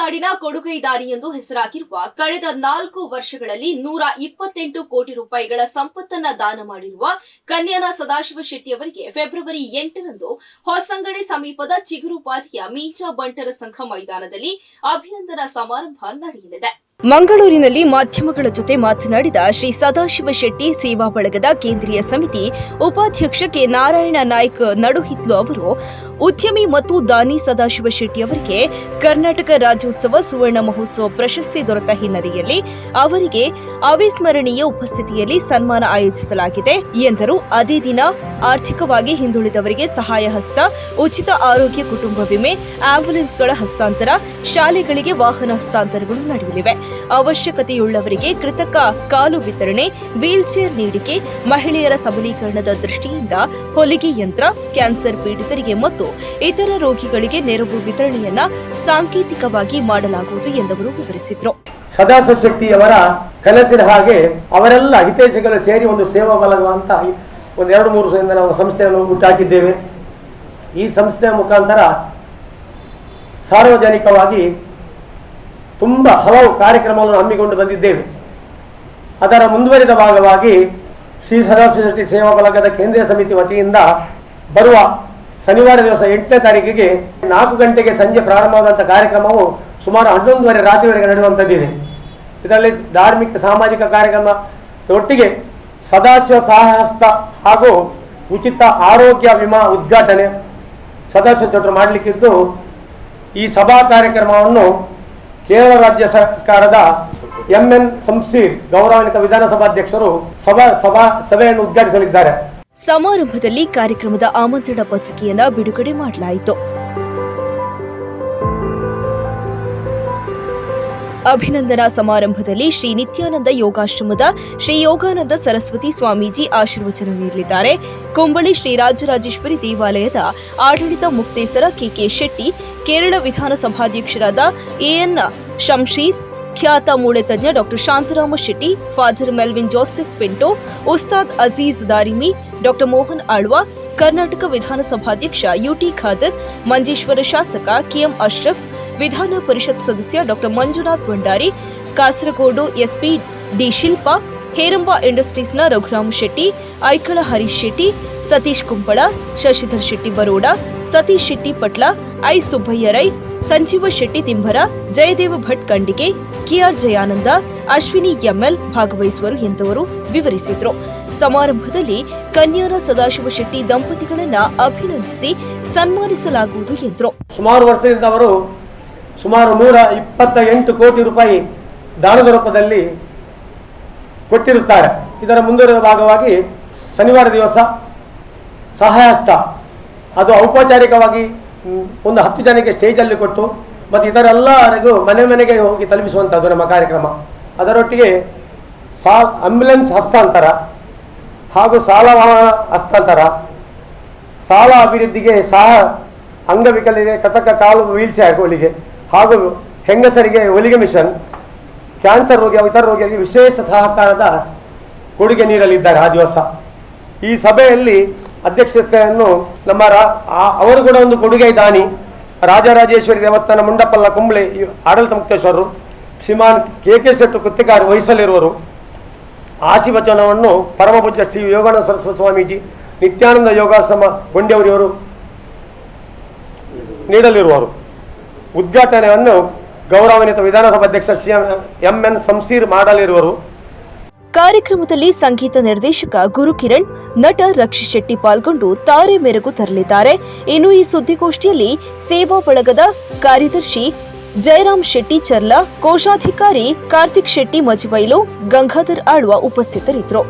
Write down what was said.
ತಮಿಳುನಾಡಿನ ಕೊಡುಗೈದಾರಿ ಎಂದು ಹೆಸರಾಗಿರುವ ಕಳೆದ ನಾಲ್ಕು ವರ್ಷಗಳಲ್ಲಿ ನೂರ ಇಪ್ಪತ್ತೆಂಟು ಕೋಟಿ ರೂಪಾಯಿಗಳ ಸಂಪತ್ತನ್ನ ದಾನ ಮಾಡಿರುವ ಕನ್ಯಾನ ಸದಾಶಿವ ಶೆಟ್ಟಿ ಅವರಿಗೆ ಫೆಬ್ರವರಿ ಎಂಟರಂದು ಹೊಸಂಗಡಿ ಸಮೀಪದ ಚಿಗುರುಪಾದಿಯ ಮೀಚಾ ಬಂಟರ ಸಂಘ ಮೈದಾನದಲ್ಲಿ ಅಭಿನಂದನಾ ಸಮಾರಂಭ ನಡೆಯಲಿದೆ. ಮಂಗಳೂರಿನಲ್ಲಿ ಮಾಧ್ಯಮಗಳ ಜೊತೆ ಮಾತನಾಡಿದ ಶ್ರೀ ಸದಾಶಿವ ಶೆಟ್ಟಿ ಸೇವಾ ಬಳಗದ ಕೇಂದ್ರೀಯ ಸಮಿತಿ ಉಪಾಧ್ಯಕ್ಷ ಕೆ ನಾರಾಯಣ ನಾಯ್ಕ ನಡುಹಿತ್ಲು ಅವರು, ಉದ್ಯಮಿ ಮತ್ತು ದಾನಿ ಸದಾಶಿವ ಶೆಟ್ಟಿ ಅವರಿಗೆ ಕರ್ನಾಟಕ ರಾಜ್ಯೋತ್ಸವ ಸುವರ್ಣ ಮಹೋತ್ಸವ ಪ್ರಶಸ್ತಿ ದೊರೆತ ಹಿನ್ನೆಲೆಯಲ್ಲಿ ಅವರಿಗೆ ಅವಿಸ್ಮರಣೀಯ ಉಪಸ್ಥಿತಿಯಲ್ಲಿ ಸನ್ಮಾನ ಆಯೋಜಿಸಲಾಗಿದೆ ಎಂದರು. ಅದೇ ದಿನ ಆರ್ಥಿಕವಾಗಿ ಹಿಂದುಳಿದವರಿಗೆ ಸಹಾಯ ಹಸ್ತ, ಉಚಿತ ಆರೋಗ್ಯ ಕುಟುಂಬ ವಿಮೆ ಆಂಬ್ಯುಲೆನ್ಸ್ಗಳ ಹಸ್ತಾಂತರ, ಶಾಲೆಗಳಿಗೆ ವಾಹನ ಹಸ್ತಾಂತರಗಳು ನಡೆಯಲಿವೆ. ಅವಶ್ಯಕತೆಯುಳ್ಳವರಿಗೆ ಕೃತಕ ಕಾಲು ವಿತರಣೆ ವೀಲ್ಚೇರ್ ನೀಡಿಕೆ, ಮಹಿಳೆಯರ ಸಬಲೀಕರಣದ ದೃಷ್ಟಿಯಿಂದ ಹೊಲಿಗೆ ಯಂತ್ರ, ಕ್ಯಾನ್ಸರ್ ಪೀಡಿತರಿಗೆ ಮತ್ತು ಇತರ ರೋಗಿಗಳಿಗೆ ನೆರವು ವಿತರಣೆಯನ್ನ ಸಾಂಕೇತಿಕವಾಗಿ ಮಾಡಲಾಗುವುದು ಎಂದವರು ವಿವರಿಸಿದರು. ಶೆಟ್ಟಿಯವರ ಕನಸಿನ ಹಾಗೆ ಅವರೆಲ್ಲ ಹಿತೈಷಿಗಳು ಸೇರಿ ಒಂದು ಸೇವಾ ಬಲಗ ಅಂತ ಒಂದು ಎರಡು ಮೂರು ನಾವು ಸಂಸ್ಥೆಯನ್ನು ಹುಟ್ಟಾಕಿದ್ದೇವೆ. ಈ ಸಂಸ್ಥೆಯ ಮುಖಾಂತರ ಸಾರ್ವಜನಿಕವಾಗಿ ತುಂಬ ಹಲವು ಕಾರ್ಯಕ್ರಮಗಳನ್ನು ಹಮ್ಮಿಕೊಂಡು ಬಂದಿದ್ದೇವೆ. ಅದರ ಮುಂದುವರಿದ ಭಾಗವಾಗಿ ಶ್ರೀ ಸದಾಶಿವ ಸೇವಾ ಬಳಗದ ಕೇಂದ್ರೀಯ ಸಮಿತಿ ವತಿಯಿಂದ ಬರುವ ಶನಿವಾರ ದಿವಸ ಎಂಟನೇ ತಾರೀಕಿಗೆ ನಾಲ್ಕು ಗಂಟೆಗೆ ಸಂಜೆ ಪ್ರಾರಂಭವಾದಂಥ ಕಾರ್ಯಕ್ರಮವು ಸುಮಾರು ಹನ್ನೊಂದುವರೆ ರಾತ್ರಿವರೆಗೆ ನಡೆಯುವಂಥದ್ದಿದೆ. ಇದರಲ್ಲಿ ಧಾರ್ಮಿಕ, ಸಾಮಾಜಿಕ ಕಾರ್ಯಕ್ರಮ, ಒಟ್ಟಿಗೆ ಸದಾಶಿವ ಸಾಹಸ್ತ ಹಾಗೂ ಉಚಿತ ಆರೋಗ್ಯ ವಿಮಾ ಉದ್ಘಾಟನೆ ಸದಾಶಿವ ಚೌಟ್ರು ಮಾಡಲಿಕ್ಕಿದ್ದು ಈ ಸಭಾ ಕಾರ್ಯಕ್ರಮವನ್ನು ಕೇರಳ ರಾಜ್ಯ ಸರ್ಕಾರದ ಎಂಎನ್ ಎನ್ ಸಂಸೀರ್ ಗೌರವಾನ್ವಿತ ವಿಧಾನಸಭಾಧ್ಯಕ್ಷರು ಸಭಾ ಸಭಾ ಸಭೆಯನ್ನು ಉದ್ಘಾಟಿಸಲಿದ್ದಾರೆ. ಸಮಾರಂಭದಲ್ಲಿ ಕಾರ್ಯಕ್ರಮದ ಆಮಂತ್ರಣ ಪತ್ರಿಕೆಯನ್ನ ಬಿಡುಗಡೆ ಮಾಡಲಾಯಿತು. ಅಭಿನಂದನಾ ಸಮಾರಂಭದಲ್ಲಿ ಶ್ರೀ ನಿತ್ಯಾನಂದ ಯೋಗಾಶ್ರಮದ ಶ್ರೀ ಯೋಗಾನಂದ ಸರಸ್ವತಿ ಸ್ವಾಮೀಜಿ ಆಶೀರ್ವಚನ ನೀಡಲಿದ್ದಾರೆ. ಕುಂಬಳಿ ಶ್ರೀ ರಾಜರಾಜೇಶ್ವರಿ ದೇವಾಲಯದ ಆಡಳಿತ ಮುಕ್ತೇಸರ ಕೆಕೆ ಶೆಟ್ಟಿ, ಕೇರಳ ವಿಧಾನಸಭಾಧ್ಯಕ್ಷರಾದ ಎಎನ್ ಶಂಶೀರ್, ಖ್ಯಾತ ಮೂಳೆ ತಜ್ಞ doctor Shantharama Shetty, father Melvin Joseph Pinto, Ustad Azeez Darimi doctor Mohan Alva, Karnataka ವಿಧಾನಸಭಾಧ್ಯಕ್ಷ ಯುಟಿ ಖಾದರ್, ಮಂಜೇಶ್ವರ ಶಾಸಕ ಕೆಎಂ ಅಶ್ರಫ್ ವಿಧಾನ ಪರಿಷತ್ ಸದಸ್ಯ doctor Manjunath Bhandari, Kasaragod SP D Shilpa, Heramba ಇಂಡಸ್ಟ್ರೀಸ್ನ Raghuram Shetty, Aikala Harish Shetty, Satish Kumbla, Shashidhar Shetty Baroda, Satish Shetty Patla, I Subbaiah Rai, Sanjeeva Shetty Thimbara, Jayadeva Bhat Kandige, K R Jayananda, Ashwini M L ಭಾಗವಹಿಸುವರು ಎಂದವರು ವಿವರಿಸಿದರು. ಸಮಾರಂಭದಲ್ಲಿ ಕನ್ಯಾರ ಸದಾಶಿವ ಶೆಟ್ಟಿ ದಂಪತಿಗಳನ್ನ ಅಭಿನಂದಿಸಿ ಸನ್ಮಾನಿಸಲಾಗುವುದು ಎಂದರು. ಸುಮಾರು ವರ್ಷದಿಂದ ಅವರು ಸುಮಾರು ನೂರ ಇಪ್ಪತ್ತ ಎಂಟು ಕೋಟಿ ರೂಪಾಯಿ ದಾನದ ರೂಪದಲ್ಲಿ ಕೊಟ್ಟಿರುತ್ತಾರೆ. ಇದರ ಮುಂದುವರಿದ ಭಾಗವಾಗಿ ಶನಿವಾರ ದಿವಸ ಸಹಾಯಸ್ತ ಅದು ಔಪಚಾರಿಕವಾಗಿ ಒಂದು ಹತ್ತು ಜನಕ್ಕೆ ಸ್ಟೇಜಲ್ಲಿ ಕೊಟ್ಟು ಮತ್ತು ಇದರೆಲ್ಲರಿಗೂ ಮನೆ ಮನೆಗೆ ಹೋಗಿ ತಲುಪಿಸುವಂಥದ್ದು ನಮ್ಮ ಕಾರ್ಯಕ್ರಮ. ಅದರೊಟ್ಟಿಗೆ ಸಾ ಆಂಬ್ಯುಲೆನ್ಸ್ ಹಸ್ತಾಂತರ ಹಾಗೂ ಸಾಲ ವಾಹನ ಹಸ್ತಾಂತರ ಸಾಲ ಅಭಿವೃದ್ಧಿಗೆ ಸಹ ಅಂಗವಿಕಲಿಗೆ ಕಥಕ ಕಾಲು ವೀಲ್ ಚೇರ್ ಹೊಲಿಗೆ ಹಾಗೂ ಹೆಂಗಸರಿಗೆ ಒಲಿಗೆ ಮಿಷನ್, ಕ್ಯಾನ್ಸರ್ ರೋಗಿ ಇತರ ರೋಗಿಗಳಿಗೆ ವಿಶೇಷ ಸಹಕಾರದ ಕೊಡುಗೆ ನೀಡಲಿದ್ದಾರೆ ಆ ದಿವಸ. ಈ ಸಭೆಯಲ್ಲಿ ಅಧ್ಯಕ್ಷತೆಯನ್ನು ನಮ್ಮ ಅವರು ಕೂಡ ಒಂದು ಕೊಡುಗೆ ದಾನಿ. ರಾಜರಾಜೇಶ್ವರಿ ದೇವಸ್ಥಾನ ಮುಂಡಪ್ಪಲ್ಲ ಕುಂಬಳೆ ಆಡಳಿತ ಮುಕ್ತೇಶ್ವರರು, ಶ್ರೀಮಾನ್ ಕೆ ಕೆ ಶೆಟ್ಟು ಕೃತಿಕಾರ ವಹಿಸಲಿರುವರು. ಆಶೀವಚನವನ್ನು ಪರಮಪೂಜ್ಯ ಶ್ರೀ ಯೋಗಾನಂದ ಸರಸ್ವತಿ ಸ್ವಾಮೀಜಿ, ನಿತ್ಯಾನಂದ ಯೋಗಾಶ್ರಮ ಗೊಂಡೆಯವರಿವರು ನೀಡಲಿರುವರು. ಉದ್ಘಾಟನೆಯನ್ನು ಗೌರವಾನ್ವಿತ ವಿಧಾನಸಭಾಧ್ಯಕ್ಷ ಸಿ ಎಂ ಎನ್ ಸಂಸೀರ್ ಮಾಡಲಿರುವರು. ಕಾರ್ಯಕ್ರಮದಲ್ಲಿ ಸಂಗೀತ ನಿರ್ದೇಶಕ ಗುರುಕಿರಣ್, ನಟ ರಕ್ಷಿ ಶೆಟ್ಟಿ ಪಾಲ್ಗೊಂಡು ತಾರೆ ಮೆರಗು ತರಲಿದ್ದಾರೆ. ಇನ್ನು ಈ ಸುದ್ದಿಗೋಷ್ಠಿಯಲ್ಲಿ ಸೇವಾ ಬಳಗದ ಕಾರ್ಯದರ್ಶಿ ಜಯರಾಮ್ ಶೆಟ್ಟಿ ಚರ್ಲಾ, ಕೋಶಾಧಿಕಾರಿ ಕಾರ್ತಿಕ್ ಶೆಟ್ಟಿ ಮಜಬೈಲು, ಗಂಗಾಧರ್ ಆಳ್ವ ಉಪಸ್ಥಿತರಿದ್ದರು.